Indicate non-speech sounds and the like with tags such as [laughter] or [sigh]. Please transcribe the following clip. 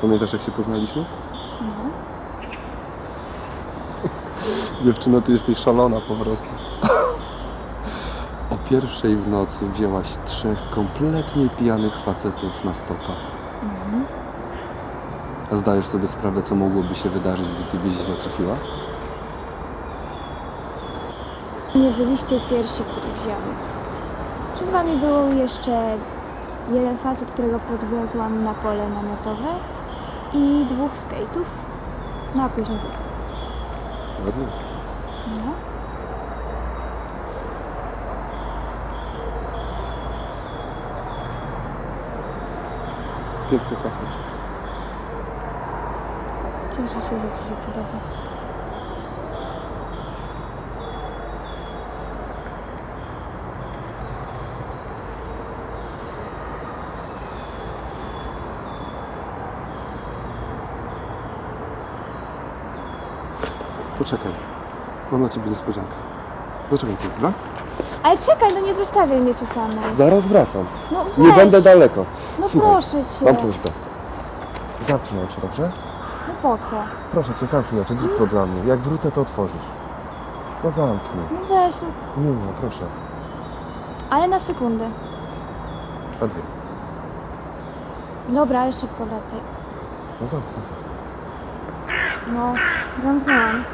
Pamiętasz jak się poznaliśmy? No. [laughs] Dziewczyno, ty jesteś szalona po prostu. [laughs] O pierwszej w nocy wzięłaś trzech kompletnie pijanych facetów na stopa. Mhm. A zdajesz sobie sprawę, co mogłoby się wydarzyć, gdybyś źle trafiła? Nie byliście pierwsi, których wzięłam. Przed wami był jeszcze jeden facet, którego podwiozłam na pole namiotowe i dwóch skate'ów. No a później wy. Ładnie. No. Piękny facet. Cieszę się, że ci się podoba. Poczekaj. Mam na ciebie niespodziankę. Poczekaj tu, dobra? Ale czekaj, no nie zostawiaj mnie tu samej. Zaraz wracam. No weź. Nie będę daleko. No Słuchaj, proszę cię. Mam prośbę. Zamknij oczy, dobrze? No po co? Proszę cię, zamknij oczy, zrób to dla mnie. Jak wrócę, to otworzysz. No zamknij. No weź, no. Nie, nie, proszę. Ale na sekundę. Na dwie. Dobra, ale szybko wracaj. No zamknij. No, zamknęłam.